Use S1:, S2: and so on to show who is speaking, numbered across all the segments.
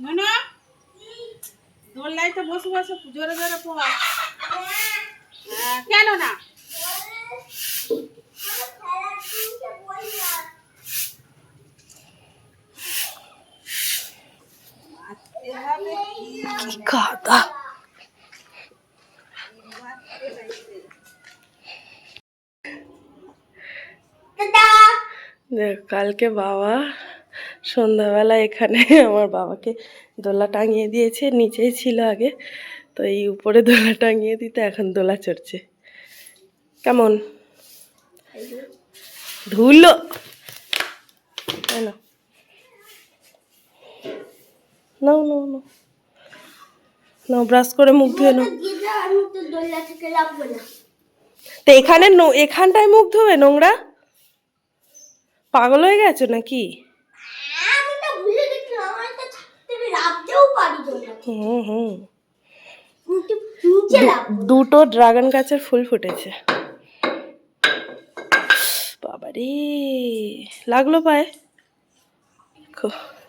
S1: ননু? দোল্লাই তো বসে বসে জোরে জোরে পড় হ্যাঁ, কেন না?
S2: কাদা দেখ কালকে বাবা সন্ধ্যাবেলা এখানে আমার বাবাকে দোলা টাঙিয়ে দিয়েছে, নিচেই ছিল আগে। তো এই উপরে দোলা টাঙিয়ে দিতে এখন দোলা চড়ছে। কেমন? ধুলো। এই নাও। নাও ব্রাশ করে মুখ ধুয়ে
S3: তো
S2: এখানে এখানটায় মুখ ধোবে নোংরা? পাগল হয়ে গেছো নাকি
S3: আমি তো ভুলে গেছিলাম আমার তো থাকতে
S2: হুম
S3: কিন্তু
S2: দুটো ড্রাগন গাছের ফুল ফুটেছে। বাবারে লাগল পায়ে।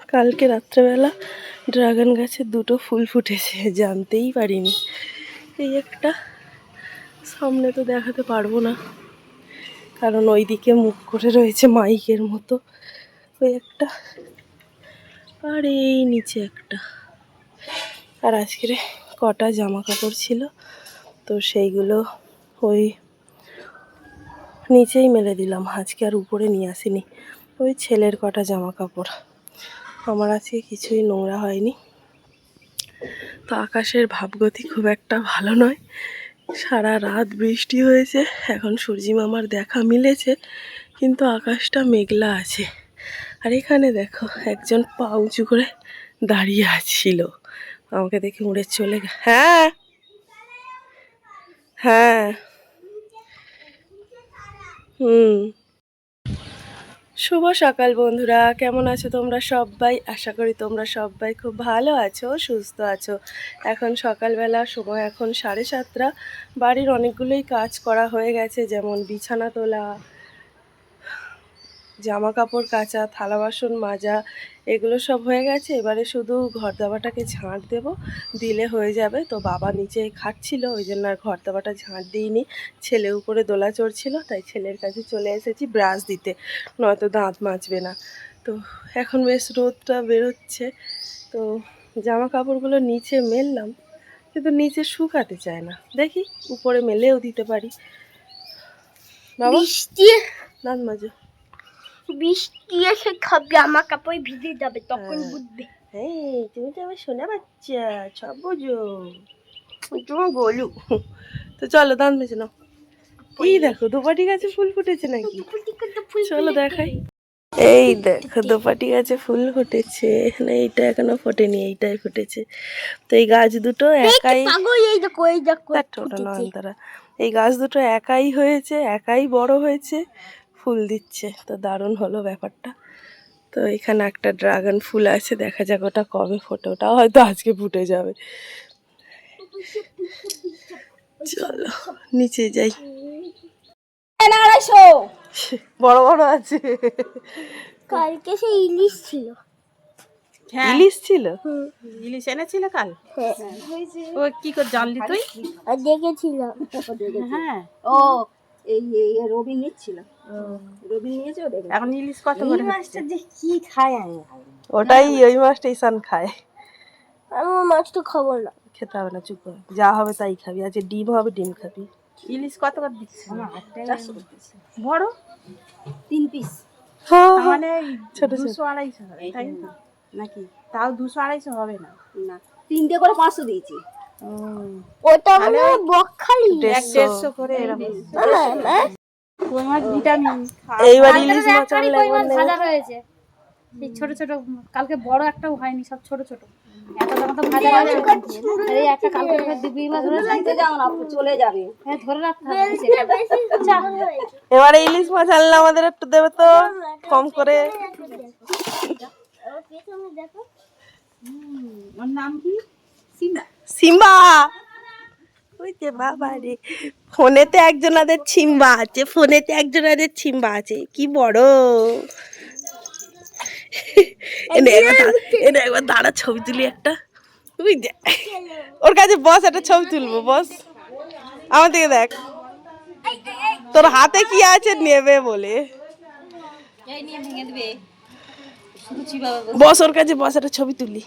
S2: কালকে রাত্রেবেলা ড্রাগন গাছে দুটো ফুল ফুটেছে জানতেই পারিনি। এই একটা সামনে তো দেখাতে পারব না। কারণ ওই দিকে মুখ করে রয়েছে মাইকের মতো। ওই একটা আর এই নিচে একটা। আর আজকের কটা জামা কাপড় ছিল, তো সেইগুলো ওই নিচেই মেলে দিলাম, আজকে আর উপরে নিয়ে আসিনি। ওই ছেলের কটা জামা কাপড় আমার আজকে কিছুই নোংরা হয়নি। তো আকাশের ভাবগতি খুব একটা ভালো নয়। সারা রাত বৃষ্টি হয়েছে, এখন সূর্যি মামার দেখা মিলেছে, কিন্তু আকাশটা মেঘলা আছে। আর এখানে দেখো, একজন পা উঁচু করে দাঁড়িয়ে আছিল। আমাকে দেখে উড়ে চলে হ্যাঁ। হ্যাঁ। হুম। শুভ সকাল বন্ধুরা, কেমন আছো তোমরা সবাই আশা করি তোমরা সবাই খুব ভালো আছো, সুস্থ আছো। এখন সকালবেলা, সময় এখন সাড়ে সাতটা। বাড়ির অনেকগুলোই কাজ করা হয়ে গেছে, যেমন বিছানা তোলা জামা কাপড় কাচা থালা বাসন মাজা এগুলো সব হয়ে গেছে। এবারে শুধু ঘর দাবাটাকে ঝাঁট দেব। দিলে হয়ে যাবে। তো বাবা নিচে খাচ্ছিল ওই জন্য আর ঘর দাবাটা ঝাঁট দিইনি। ছেলে উপরে দোলা চড়ছিল তাই ছেলের কাছে চলে এসেছি ব্রাশ দিতে। নয়তো দাঁত মাজবে না। তো এখন বেশ রোদটা বেরোচ্ছে। তো জামা কাপড়গুলো নিচে মেললাম কিন্তু নিচে শুকাতে চায় না। দেখি উপরে মেলেও দিতে পারি। বাবা? দাঁত মাজো।
S3: বৃষ্টি এসে খাবে আমার কাপড় ভিজে যাবে তখন
S2: হ্যাঁ।
S3: বুঝবে।
S2: এই তুমি তো আমার শোনা বাচ্চা সব বোঝো তুমি বলু তো চলো দান বেছে নাও। এই দেখো দোপাটি গাছে ফুল ফুটেছে নাকি? চলো দেখাই। এই দেখো দোপাটি গাছে ফুল ফুটেছে। না এইটা এখনও ফোটেনি এইটাই ফুটেছে। তো এই গাছ দুটো একাই
S3: এই দেখ
S2: ওটা নয়নতারা। এই গাছ দুটো একাই হয়েছে একাই বড় হয়েছে। ফুল দিচ্ছে। তো দারুণ হলো ব্যাপারটা। তো এখানে একটা ড্রাগন ফুল আছে দেখা যাক ওটা কবে ফোটে। ওটা হয়তো আজকে ফুটে যাবে। চলো নিচে যাই।
S3: আড়াইশো।
S2: বড় বড় আছে।
S3: কালকে সে ইলিশ ছিল।
S1: হ্যাঁ।
S2: ইলিশ ছিল?
S1: ইলিশ এনেছিল কাল?
S3: হ্যাঁ।
S1: ও কি করে জানলি তুই?
S3: আর দেখেছিলাম
S1: হ্যাঁ।
S4: ও এই এই রবি নিচ্ছিল। রবি নিয়েছে ওদের
S1: এখন ইলিশ কত করে
S4: মাছটা যে কি খায় আমি
S2: ওটাই ওই মাছটা ইসান খায়।
S3: আমার মাছটা খাব না।
S2: খেতে হবে না চুপ করে। যা হবে তাই খাবি। আজকে ডিম হবে ডিম খাবি।
S1: ইলিশ কত করে দিচ্ছে?
S4: আমার আট টাকা করতেছে।
S1: বড়?
S4: তিন পিস
S1: মানে
S2: ছোট ছোট।
S1: দুশো আড়াইশো হবে, তাই না? নাকি? তাও দুশো আড়াইশো হবে না?
S4: না। তিনটে করে পাঁচশো দিয়েছি।
S3: ওটা মানে বকখালি
S1: এক দেড়শো করে এরকম কই মাছ ভিটামিন।
S2: এইবার ইলিশ মাছ।
S5: ভাজা রয়েছে এই ছোট ছোট কালকে বড় একটাও হয়নি সব ছোট ছোট। এত তো ভাজা এই একটা কালকে ফের দিবি মাছ ধরেছে
S4: নিতে যাও না চলে যাবে।
S5: হ্যাঁ ধরে রাখতে
S2: এবারে ইলিশ মাছ আনলে আমাদের একটু দেবে তো কম করে।
S1: ওর নাম কি? সিম্বা।
S2: সিম্বা! ওই যে বাবা রে। ফোনেতে একজনাদের ছিম্বা আছে ফোনেতে একজনাদের ছিম্বা আছে। কি বড়। এনে একবার এনে একবার দাঁড়া ছবি তুলি একটা। তুই দে ওর কাছে বস একটা ছবি তুলবো বস। আমার দিকে দেখ। তোর হাতে কি আছে নেবে বলে। বস ওর কাছে বস একটা ছবি তুলি।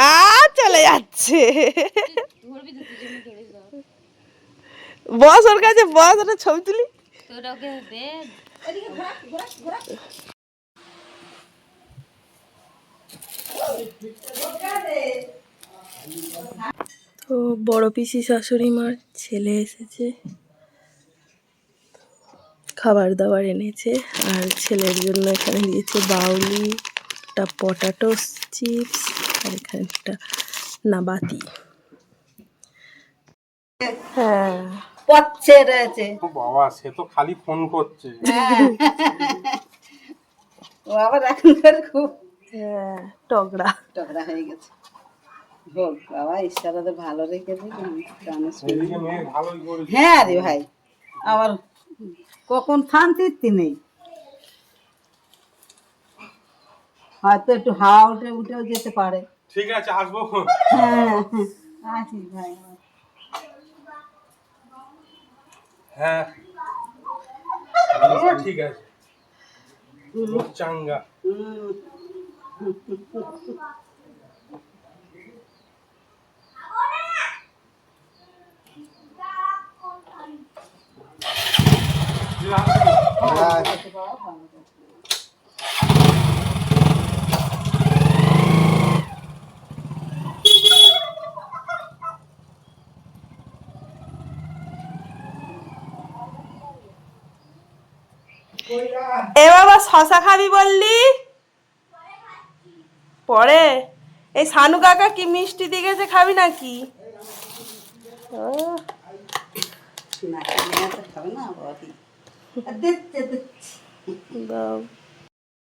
S2: আ চলে যাচ্ছে। বস ওর কাছে বস একটা ছবি তুলি। তো বড় পিসি শাশুড়ি মার ছেলে এসেছে। খাবার দাবার এনেছে আর ছেলের জন্য এখানে দিয়েছে বাউলি একটা পটাটো চিপস। আর এখানে একটা নাবাতি। হ্যাঁ।
S4: পচ্ছে রয়েছে।
S6: বাবা সে তো খালি ফোন করছে।
S4: ও আবার এখনকার খুব
S2: হ্যাঁ
S4: হয়ে গেছে। হোক বাবা ঈশ্বর ভালো হ্যাঁ রে ভাই আবার কখন শান্তির নেই। হয়তো একটু হাওয়া উঠে উঠেও যেতে পারে।
S6: ঠিক আছে আসব।
S4: হ্যাঁ আসি ভাই।
S6: হ্যাঁ। ঠিক আছে। চাঙ্গা।
S4: হুম।
S2: এ বাবা শশা খাবি বললি? পরে? এই সানু কাকা কি মিষ্টি দিয়ে গেছে খাবি নাকি?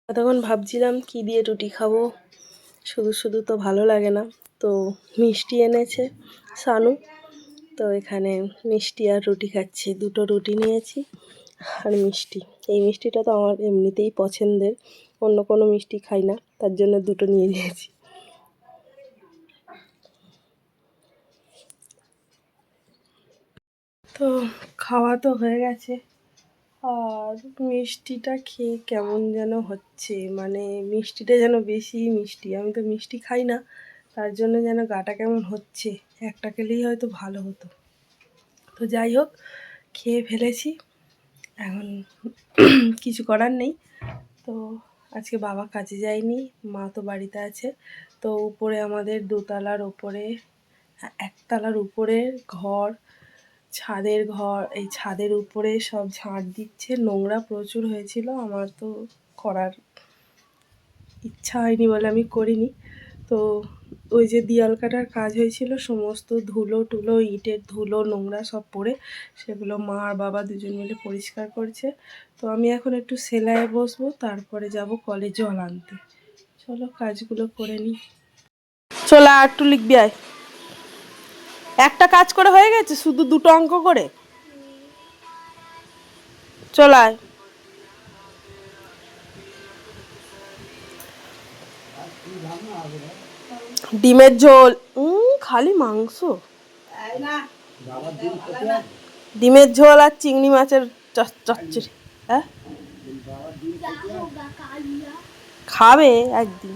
S2: তখন ভাবছিলাম কি দিয়ে রুটি খাব? শুধু শুধু তো ভালো লাগে না। তো মিষ্টি এনেছে সানু। তো এখানে মিষ্টি আর রুটি খাচ্ছি। দুটো রুটি নিয়েছি আর মিষ্টি। এই মিষ্টিটা তো আমার এমনিতেই পছন্দের। অন্য কোনো মিষ্টি খাই না, তার জন্য দুটো নিয়ে নিয়েছি। তো খাওয়া তো হয়ে গেছে। আর মিষ্টিটা খেয়ে কেমন যেন হচ্ছে মানে মিষ্টিটা যেন বেশি মিষ্টি। আমি তো মিষ্টি খাই না, তার জন্য যেন গাটা কেমন হচ্ছে, একটা খেলেই হয়তো ভালো হতো। তো যাই হোক, খেয়ে ফেলেছি। এখন কিছু করার নেই। তো আজকে বাবা কাজে যায়নি মা তো বাড়িতে আছে। তো উপরে আমাদের দোতলার ওপরে হ্যাঁ, একতলার উপরে ঘর ছাদের ঘর এই ছাদের উপরে সব ঝাঁট দিচ্ছে। নোংরা প্রচুর হয়েছিল আমার তো করার ইচ্ছা হয়নি বলে আমি করিনি। তো ওই যে দিয়াল কাটার কাজ হয়েছিল, সমস্ত ধুলো টুলো, ইটের ধুলো, নোংরা সব পড়ে, সেগুলো মা আর বাবা দুজন মিলে পরিষ্কার করছে। তো আমি এখন একটু সেলাইয়ে বসবো, তারপরে যাব কলে জল আনতে। চলো কাজগুলো করে নিই। চলো আর একটু লিখবি আয়। একটা কাজ করে হয়ে গেছে, শুধু দুটো অঙ্ক করে? চলায় ডিমের ঝোল। খালি মাংস। ডিমের ঝোল আর চিংড়ি মাছের চচ- চচ্চড়ি হ্যাঁ? খাবে একদিন।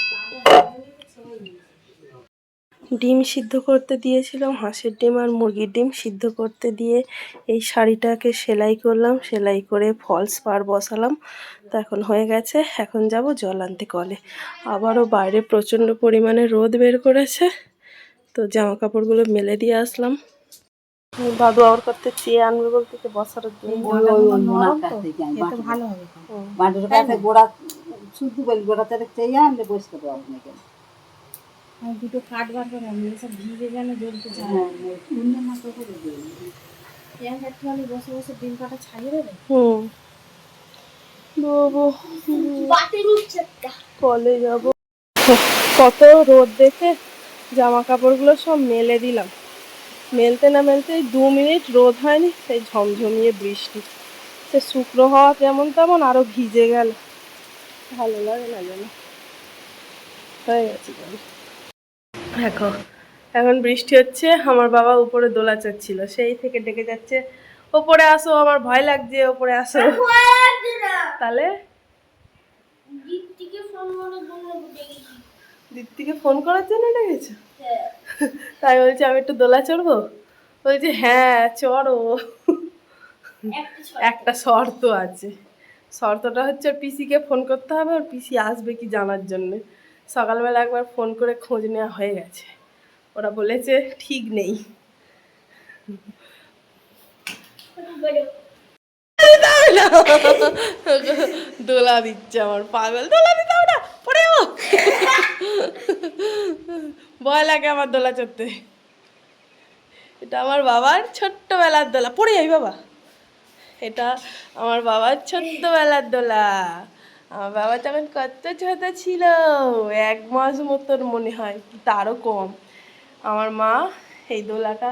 S2: ডিম সিদ্ধ করতে দিয়েছিলাম হাঁসের ডিম আর মুরগির ডিম সিদ্ধ করতে দিয়ে এই শাড়িটাকে সেলাই করলাম সেলাই করে ফলস পার বসালাম। তো এখন হয়ে গেছে এখন যাব জল আনতে কলে। আবারও বাইরে প্রচণ্ড পরিমাণে রোদ বের করেছে তো জামা কাপড়গুলো মেলে দিয়ে আসলাম। দাদু আবার করতে চেয়ে আনবে বলতে বসার
S5: ভালো হবে।
S4: গোড়া শুধু বলি গোড়াতে চেয়ে আনলে বসতে পারব
S5: আর দুটো কাঠ বার করে আমি সব ভিজে যেন জ্বলতে চায়।
S4: হ্যাঁ
S5: একটুখানি বসে বসে ডিম কাটা ছাড়িয়ে দেবে?
S2: হুম। কলে যাব। কত রোদ দেখে জামা কাপড়গুলো সব মেলে দিলাম। মেলতে না মেলতে দু মিনিট রোদ হয়নি সেই ঝমঝমিয়ে বৃষ্টি। সে শুকনো হওয়া যেমন তেমন আরও ভিজে গেল। ভালো লাগে না যেন। হয়ে গেছে দেখো এখন বৃষ্টি হচ্ছে আমার বাবা উপরে দোলা চাচ্ছিল সেই থেকে ডেকে যাচ্ছে ওপরে আসো আমার ভয় লাগছে ওপরে আসো। তাহলে?
S3: দীপ্তিকে ফোন করার জন্য ডেকেছি
S2: ডেকেছো তাই বলছি আমি একটু দোলা চড়বো? বলছে হ্যাঁ চড়ো। একটা শর্ত। আছে। শর্তটা হচ্ছে পিসিকে ফোন করতে হবে ওর পিসি আসবে কি জানার জন্য। সকালবেলা একবার ফোন করে খোঁজ নেওয়া হয়ে গেছে। ওরা বলেছে ঠিক নেই। দোলা দিচ্ছে আমার পাগল। দোলা দিতে না, পড়ে ভয় লাগে আমার দোলা চড়তে। এটা আমার বাবার ছোট্টবেলার দোলা। পড়ে যাই বাবা। এটা আমার বাবার ছোট্টবেলার দোলা। আমার বাবা তখন কত ছোট ছিল, এক মাস মতন মনে হয়, তারও কম। আমার মা এই দোলাটা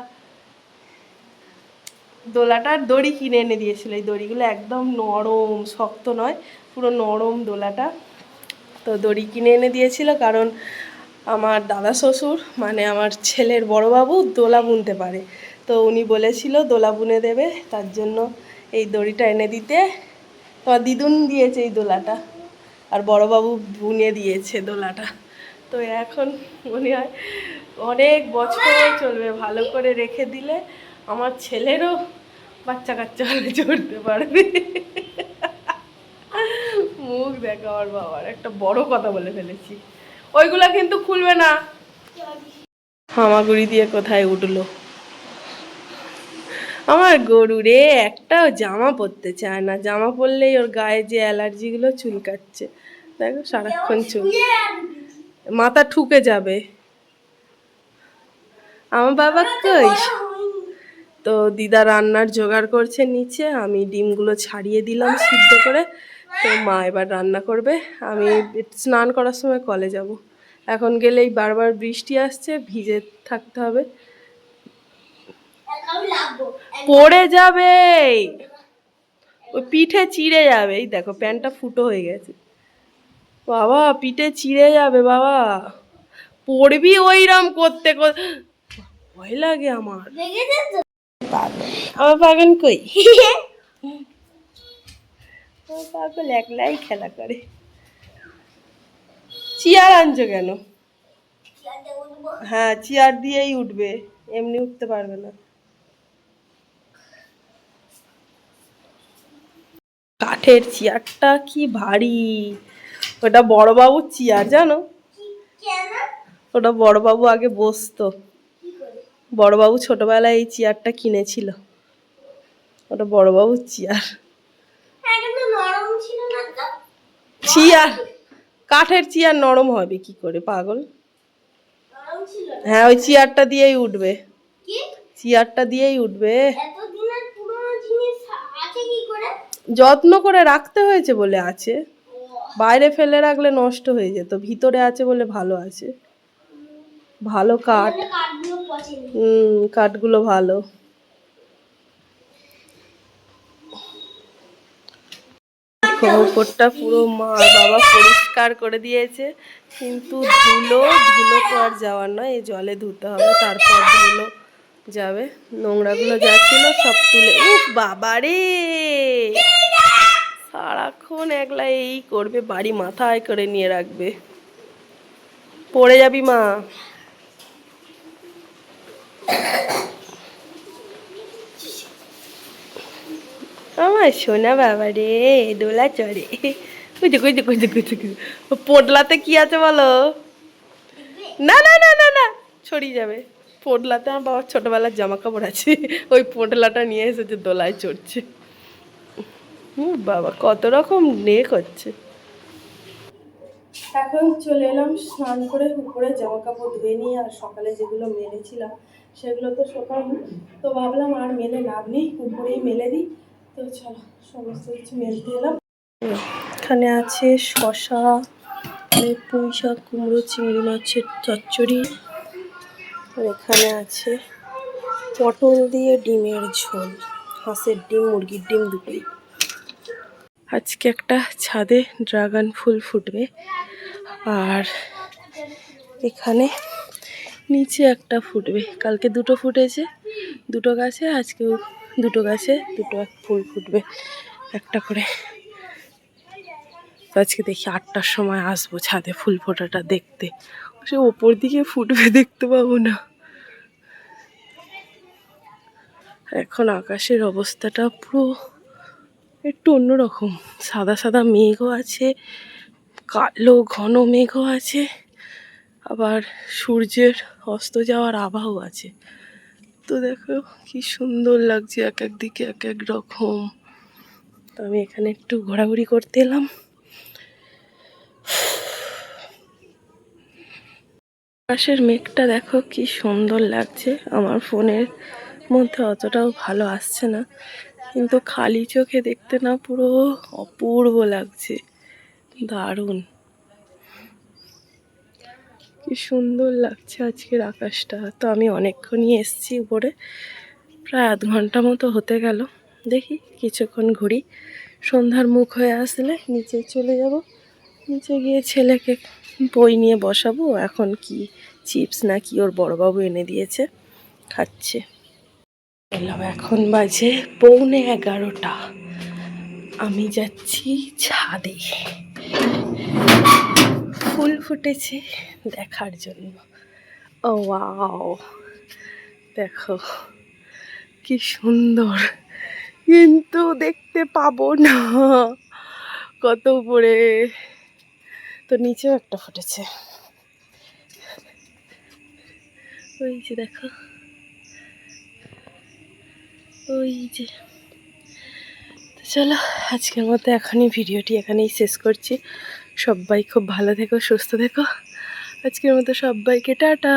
S2: দোলাটার দড়ি কিনে এনে দিয়েছিল। এই দড়িগুলো একদম নরম, শক্ত নয়, পুরো নরম দোলাটা। তো দড়ি কিনে এনে দিয়েছিল কারণ আমার দাদা শ্বশুর মানে আমার ছেলের বড়বাবু দোলা বুনতে পারে। তো উনি বলেছিল দোলা বুনে দেবে, তার জন্য এই দড়িটা এনে দিতে। তোমার দিদুন দিয়েছে এই দোলাটা। আর বড়বাবু বুনে দিয়েছে দোলাটা। তো এখন মনে হয় অনেক বছর চলবে ভালো করে রেখে দিলে আমার ছেলেরও বাচ্চা কাচ্চা হলে চড়তে পারবে। মুখ দেখো আমার বাবার, একটা বড় কথা বলে ফেলেছি। ওইগুলা কিন্তু খুলবে না। হামাগুড়ি দিয়ে কোথায় উঠল? আমার গরু রে, একটাও জামা পরতে চায় না। জামা পরলেই ওর গায়ে যে অ্যালার্জিগুলো চুলকাচ্ছে। দেখো সারাক্ষণ চুল মাথা ঠুকে যাবে। আমার বাবা কই? তো দিদা রান্নার জোগাড় করছে নিচে, আমি ডিমগুলো ছাড়িয়ে দিলাম সিদ্ধ করে। তো মা এবার রান্না করবে। আমি স্নান করার সময় কলে যাব। এখন গেলেই বারবার বৃষ্টি আসছে, ভিজে থাকতে হবে। পড়ে যাবে। ওই পিঠে চিড়ে যাবে। এই দেখো প্যান্টটা ফুটো হয়ে গেছে। বাবা পিঠে চিড়ে যাবে বাবা। পড়বি ওইরম করতে ভয় লাগে আমার। আমার পাগল কই? আমার পাগল একলাই খেলা করে। চেয়ার আনছো কেন? হ্যাঁ চেয়ার দিয়েই উঠবে। এমনি উঠতে পারবে না। কাঠের চেয়ারটা কি ভারী? ওটা বড়বাবুর চেয়ার জানো? ওটা বড়বাবু আগে বসতো। বড়বাবু ছোটবেলায় এই চেয়ারটা কিনেছিল। ওটা বড়বাবুর চেয়ার। চেয়ার? কাঠের চেয়ার নরম হবে কি করে পাগল। হ্যাঁ ওই চেয়ারটা দিয়েই উঠবে। চেয়ারটা দিয়েই উঠবে
S3: এতদিনের পুরনো জিনিস আছে কি করে
S2: যত্ন করে রাখতে হয়েছে বলে আছে। বাইরে ফেলে রাখলে নষ্ট হয়ে যেত ভিতরে আছে বলে ভালো আছে। ভালো কাঠ। হুম কাঠগুলো ভালো। দেখো, পুরো মা বাবা পরিষ্কার করে দিয়েছে কিন্তু ধুলো ধুলো তো আর যাওয়ার নয় এই জলে ধুতে হবে তারপর ধুলো যাবে। নোংরাগুলো যা ছিল সব তুলে উফ বাবা রে সারাক্ষণ একলা এই করবে, বাড়ি মাথায় করে নিয়ে রাখবে। পড়ে যাবি মা। আমার সোনা বাবা রে, দোলা চড়ে। পোটলাতে কি আছে বলো? না না না না না, ছড়িয়ে যাবে। পোটলাতে আমার বাবার ছোটোবেলার জামা কাপড় আছে। ওই পোটলাটা নিয়ে এসেছে, দোলায় চড়ছে। বাবা, কত রকম নেক হচ্ছে। এখন চলে এলাম স্নান করে উপরে জামা কাপড় ধুয়ে নিয়ে, আর সকালে যেগুলো মেলেছিলাম সেগুলো তো সকালে। তো ভাবলাম আর মেলে লাভ নেই, উপরেই মেলে দিই। তো চলো, সমস্ত কিছু মেলতে এলাম। এখানে আছে শশা পুঁই শাক, কুমড়ো, চিংড়ি মাছের চচ্চড়ি। আর এখানে আছে পটল দিয়ে ডিমের ঝোল, হাঁসের ডিম, মুরগির ডিম দুটোই। আজকে একটা ছাদে ড্রাগন ফুল ফুটবে। আর এখানে নিচে একটা ফুটবে। কালকে দুটো ফুটেছে, দুটো গাছে, আজকেও দুটো গাছে, দুটো এক ফুল ফুটবে একটা করে। আজকে দেখি আটটার সময় আসব ছাদে ফুল ফোটাটা দেখতে। সে ওপর দিকে ফুটবে, দেখতে পাবো না। এখন আকাশের অবস্থাটা পুরো একটু অন্যরকম। সাদা সাদা মেঘও আছে, কালো ঘন মেঘও আছে, আবার সূর্যের অস্ত যাওয়ার আভাও আছে। তো দেখো কি সুন্দর লাগছে এক এক দিকে এক এক রকম। তো আমি এখানে একটু ঘোরাঘুরি করতে এলাম। আকাশের মেঘটা দেখো কি সুন্দর লাগছে। আমার ফোনের মধ্যে অতটাও ভালো আসছে না। কিন্তু খালি চোখে দেখতে না পুরো অপূর্ব লাগছে। দারুণ। কি সুন্দর লাগছে আজকের আকাশটা। তো আমি অনেকক্ষণই এসছি উপরে। প্রায় আধ ঘণ্টা মতো হতে গেল। দেখি কিছুক্ষণ ঘুরি। সন্ধ্যার মুখ হয়ে আসলে নিচে চলে যাব। নিচে গিয়ে ছেলেকে বই নিয়ে বসাবো। এখন কি, চিপস না কি ওর বড়বাবু এনে দিয়েছে। খাচ্ছে। এলাম এখন বাজে পৌনে এগারোটা। আমি যাচ্ছি ছাদে। ফুল ফুটেছে দেখার জন্য। ও দেখো, কি সুন্দর। কিন্তু দেখতে পাবো না। কত উপরে। তো নিচেও একটা ফুটেছে। ওই যে দেখো। ওই যে। চলো, আজকের মতো এখনই ভিডিওটি এখানেই শেষ করছি। সবাই খুব ভালো থেকো, সুস্থ থেকো। আজকের মতো সবাইকে টাটা।